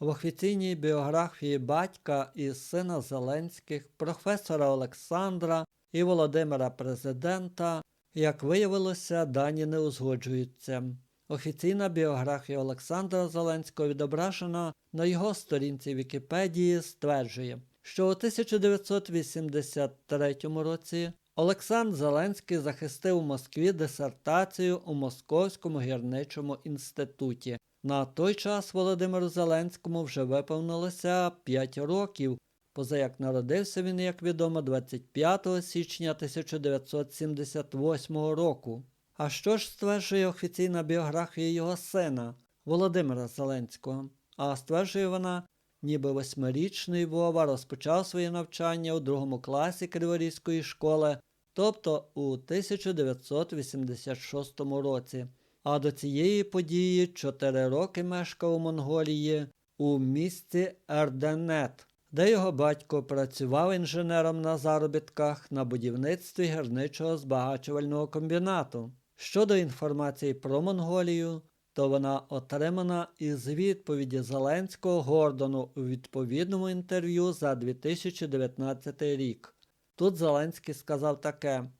В офіційній біографії батька і сина Зеленських, професора Олександра і Володимира Президента, як виявилося, дані не узгоджуються. Офіційна біографія Олександра Зеленського відображена на його сторінці Вікіпедії стверджує, що у 1983 році Олександр Зеленський захистив у Москві дисертацію у Московському гірничому інституті. На той час Володимиру Зеленському вже виповнилося 5 років, поза як народився він, як відомо, 25 січня 1978 року. А що ж стверджує офіційна біографія його сина Володимира Зеленського? А стверджує вона, ніби восьмирічний Вова розпочав своє навчання у другому класі Криворізької школи, тобто у 1986 році. А до цієї події 4 роки мешкав у Монголії у місті Ерденет, де його батько працював інженером на заробітках на будівництві гірничого збагачувального комбінату. Щодо інформації про Монголію, то вона отримана із відповіді Зеленського Гордону у відповідному інтерв'ю за 2019 рік. Тут Зеленський сказав таке: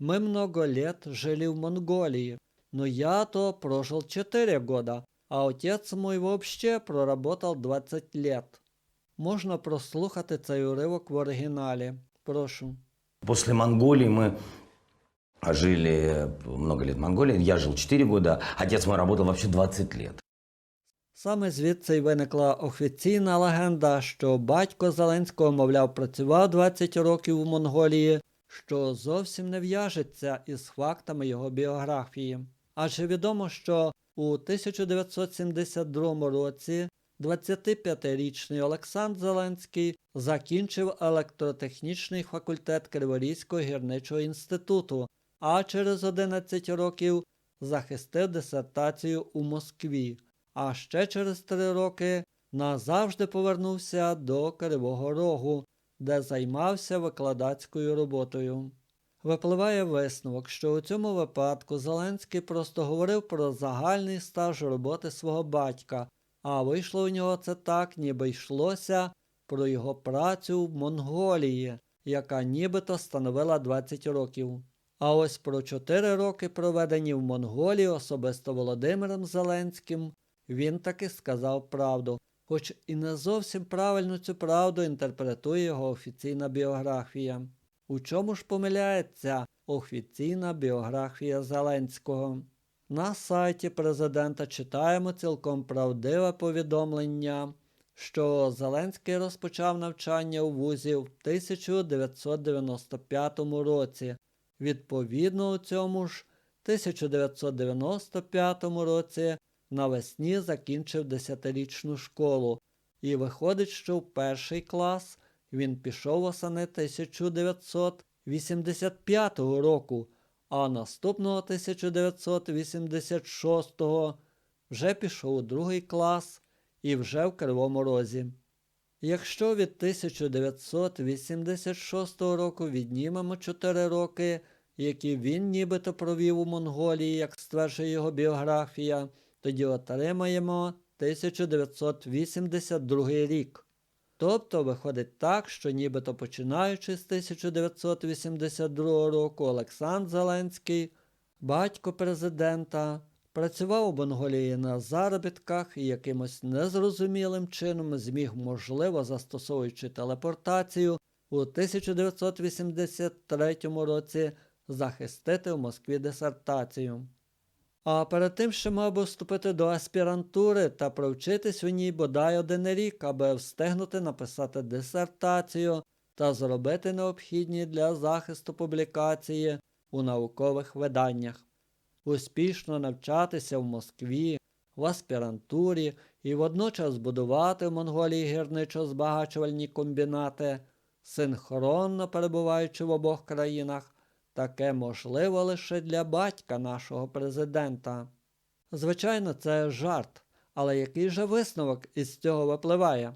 «Мы много лет жили в Монголии, но я то прожил 4 года, а отец мой вообще проработал 20 лет. Можна прослухати цей уривок в оригіналі. Прошу. После Монголии мы жили много лет в Монголии. Я жил 4 года. Отец мой работал вообще 20 лет. Саме звідси й виникла офіційна легенда, що батько Зеленського, мовляв, працював 20 років у Монголії, що зовсім не в'яжеться із фактами його біографії. Адже відомо, що у 1972 році 25-річний Олександр Зеленський закінчив електротехнічний факультет Криворізького гірничого інституту, а через 11 років захистив дисертацію у Москві а ще через три роки назавжди повернувся до Кривого Рогу, де займався викладацькою роботою. Випливає висновок, що у цьому випадку Зеленський просто говорив про загальний стаж роботи свого батька, а вийшло у нього це так, ніби йшлося про його працю в Монголії, яка нібито становила 20 років. А ось про 4 роки, проведені в Монголії особисто Володимиром Зеленським, він таки сказав правду, хоч і не зовсім правильно цю правду інтерпретує його офіційна біографія. У чому ж помиляється офіційна біографія Зеленського? На сайті президента читаємо цілком правдиве повідомлення, що Зеленський розпочав навчання у вузі в 1995 році. Відповідно, у цьому ж 1995 році навесні закінчив 10-річну школу, і виходить, що в перший клас він пішов осени 1985 року, а наступного 1986 вже пішов у другий клас і вже в Кривому Розі. Якщо від 1986 року віднімемо 4 роки, які він нібито провів у Монголії, як стверджує його біографія, тоді отримаємо 1982 рік. Тобто виходить так, що нібито починаючи з 1982 року Олександр Зеленський, батько президента, працював у Монголії на заробітках і якимось незрозумілим чином зміг, можливо, застосовуючи телепортацію, у 1983 році захистити в Москві дисертацію. А перед тим ще мав би вступити до аспірантури та провчитись у ній бодай один рік, аби встигнути написати дисертацію та зробити необхідні для захисту публікації у наукових виданнях, успішно навчатися в Москві, в аспірантурі і водночас будувати в Монголії гірничо-збагачувальні комбінати, синхронно перебуваючи в обох країнах. Таке можливо лише для батька нашого президента. Звичайно, це жарт, але який же висновок із цього випливає?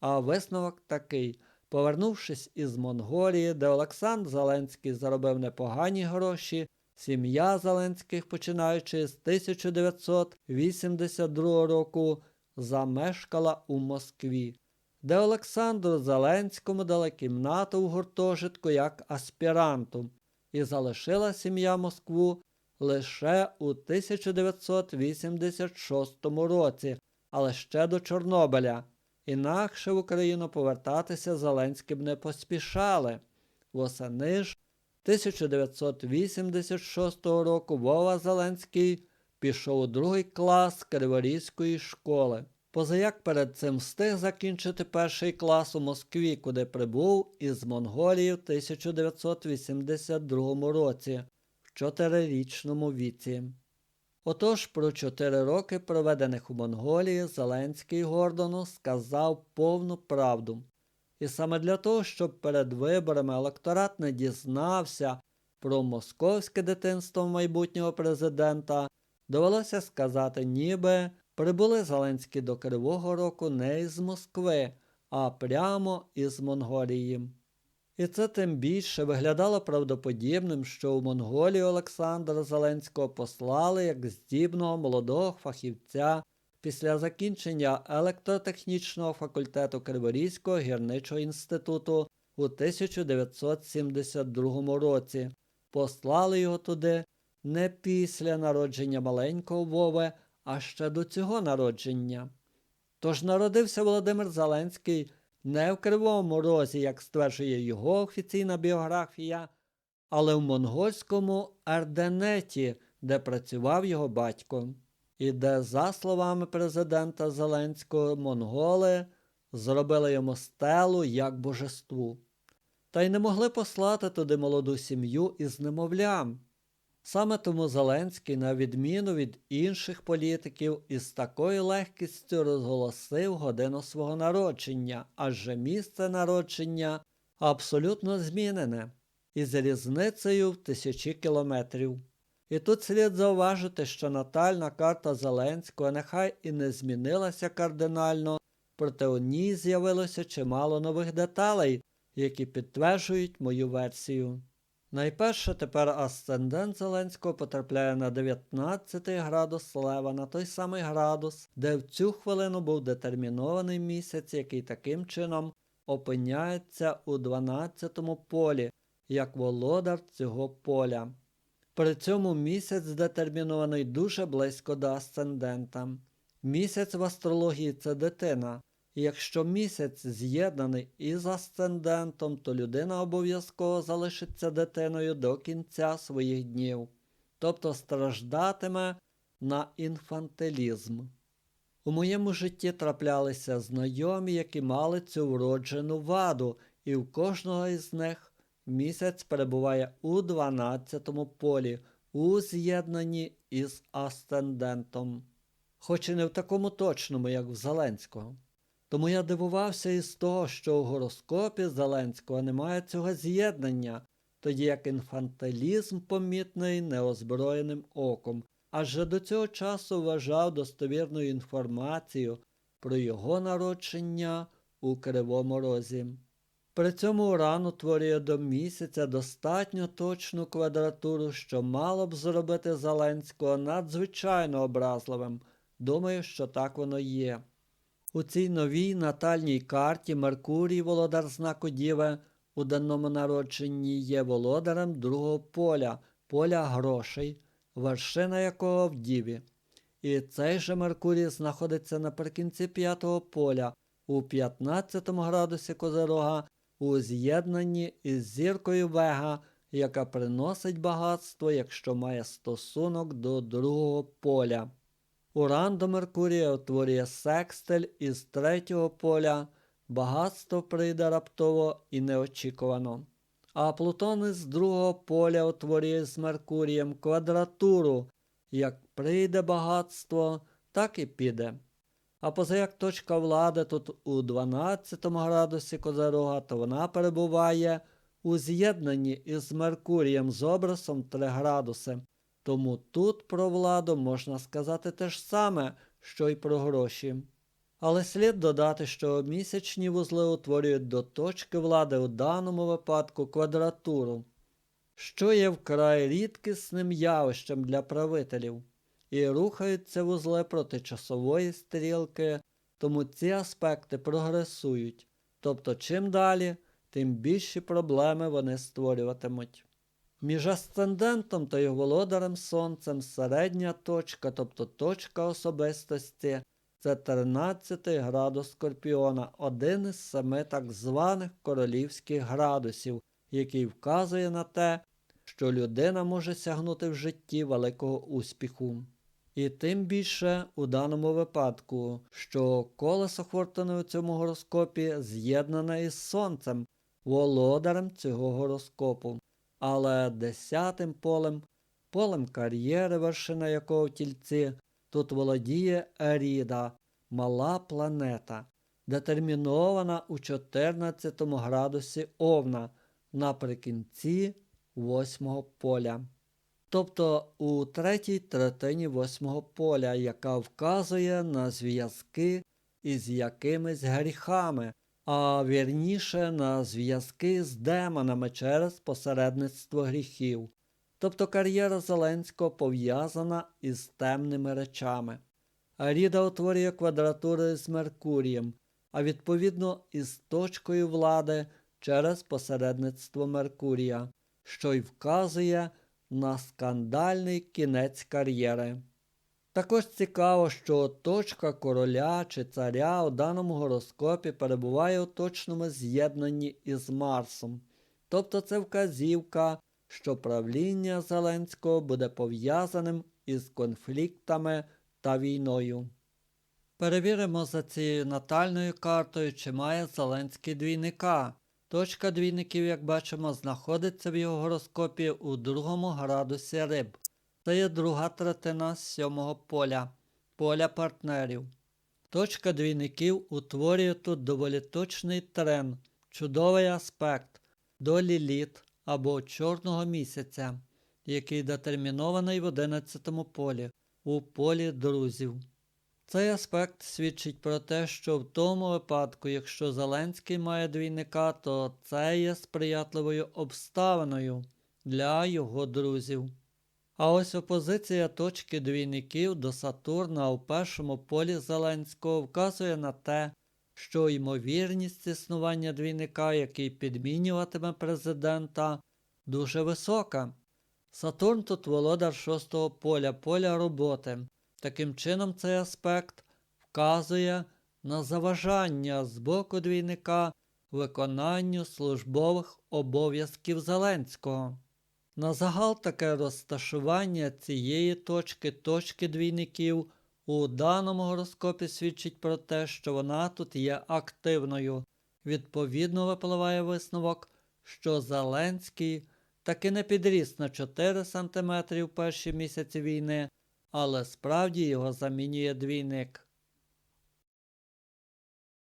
А висновок такий: повернувшись із Монголії, де Олександр Зеленський заробив непогані гроші, сім'я Зеленських, починаючи з 1982 року, замешкала у Москві, де Олександру Зеленському дали кімнату в гуртожитку як аспіранту, і залишила сім'я Москву лише у 1986 році, але ще до Чорнобиля. Інакше в Україну повертатися Зеленським не поспішали. Восени ж 1986 року Вова Зеленський пішов у другий клас Криворізької школи. Позаяк перед цим встиг закінчити перший клас у Москві, куди прибув із Монголії в 1982 році в чотирирічному віці. Отож, про чотири роки, проведених у Монголії, Зеленський Гордону сказав повну правду. І саме для того, щоб перед виборами електорат не дізнався про московське дитинство майбутнього президента, довелося сказати, ніби прибули Зеленський до Кривого Року не із Москви, а прямо із Монголії. І це тим більше виглядало правдоподібним, що у Монголії Олександра Зеленського послали як здібного молодого фахівця після закінчення електротехнічного факультету Криворізького гірничого інституту у 1972 році. Послали його туди не після народження маленького Вови, а ще до цього народження. Тож народився Володимир Зеленський не в Кривому Розі, як стверджує його офіційна біографія, але в монгольському Арденеті, де працював його батько, і де, за словами президента Зеленського, монголи зробили йому стелу як божеству. Та й не могли послати туди молоду сім'ю із немовлям. Саме тому Зеленський, на відміну від інших політиків, із такою легкістю розголосив годину свого народження, адже місце народження абсолютно змінене, із різницею в тисячі кілометрів. І тут слід зауважити, що натальна карта Зеленського нехай і не змінилася кардинально, проте у ній з'явилося чимало нових деталей, які підтверджують мою версію. Найперше тепер асцендент Зеленського потрапляє на 19 градус Лева, на той самий градус, де в цю хвилину був детермінований місяць, який таким чином опиняється у 12-му полі, як володар цього поля. При цьому місяць детермінований дуже близько до асцендента. Місяць в астрології це дитина. І якщо місяць з'єднаний із асцендентом, то людина обов'язково залишиться дитиною до кінця своїх днів, тобто страждатиме на інфантилізм. У моєму житті траплялися знайомі, які мали цю вроджену ваду, і в кожного із них місяць перебуває у 12-му полі, у з'єднанні із асцендентом, хоч і не в такому точному, як в Зеленського. Тому я дивувався із того, що у гороскопі Зеленського немає цього з'єднання, тоді як інфантилізм помітний неозброєним оком, адже до цього часу вважав достовірною інформацію про його народження у Кривому Розі. При цьому Уран утворює до місяця достатньо точну квадратуру, що мало б зробити Зеленського надзвичайно образливим. Думаю, що так воно є. У цій новій натальній карті Меркурій, володар знаку Діви, у даному народженні є володарем другого поля, поля грошей, вершина якого в Діві. І цей же Меркурій знаходиться наприкінці п'ятого поля, у 15 градусі Козирога, у з'єднанні із зіркою Вега, яка приносить багатство, якщо має стосунок до другого поля. Уран до Меркурія утворює секстель із третього поля, багатство прийде раптово і неочікувано. А Плутон із другого поля утворює з Меркурієм квадратуру, як прийде багатство, так і піде. А позаяк точка влади тут у 12 градусі Козирога, то вона перебуває у з'єднанні із Меркурієм з образом 3 градуси. Тому тут про владу можна сказати те ж саме, що й про гроші. Але слід додати, що місячні вузли утворюють до точки влади у даному випадку квадратуру, що є вкрай рідкісним явищем для правителів. і рухаються вузли проти часової стрілки, тому ці аспекти прогресують. Тобто, чим далі, тим більші проблеми вони створюватимуть. Між асцендентом та його володарем сонцем середня точка, тобто точка особистості, це 13 градус Скорпіона, один із семи так званих королівських градусів, який вказує на те, що людина може сягнути в житті великого успіху. І тим більше у даному випадку, що колесо Фортуни у цьому гороскопі з'єднане із сонцем, володарем цього гороскопу, але десятим полем, полем кар'єри, вершина якого в тільці, тут володіє Еріда, мала планета, детермінована у 14 градусі Овна наприкінці восьмого поля. Тобто у третій третині восьмого поля, яка вказує на зв'язки із якимись гріхами, а вірніше на зв'язки з демонами через посередництво гріхів. Тобто кар'єра Зеленського пов'язана із темними речами. Аріда утворює квадратури з Меркурієм, а відповідно із точкою влади через посередництво Меркурія, що й вказує на скандальний кінець кар'єри. Також цікаво, що точка короля чи царя у даному гороскопі перебуває у точному з'єднанні із Марсом. Тобто це вказівка, що правління Зеленського буде пов'язаним із конфліктами та війною. Перевіримо за цією натальною картою, чи має Зеленський двійника. Точка двійників, як бачимо, знаходиться в його гороскопі у другому градусі риб. Це є друга третина сьомого поля, поля партнерів. Точка двійників утворює тут доволі точний трен, чудовий аспект до ліліт або чорного місяця, який детермінований в 11 полі, у полі друзів. Цей аспект свідчить про те, що в тому випадку, якщо Зеленський має двійника, то це є сприятливою обставиною для його друзів. А ось опозиція точки двійників до Сатурна у першому полі Зеленського вказує на те, що ймовірність існування двійника, який підмінюватиме президента, дуже висока. Сатурн тут володар шостого поля, поля роботи. Таким чином, цей аспект вказує на заважання з боку двійника виконанню службових обов'язків Зеленського. На загал таке розташування цієї точки, точки двійників, у даному гороскопі свідчить про те, що вона тут є активною. Відповідно, випливає висновок, що Зеленський таки не підріс на 4 см перші місяці війни, але справді його замінює двійник.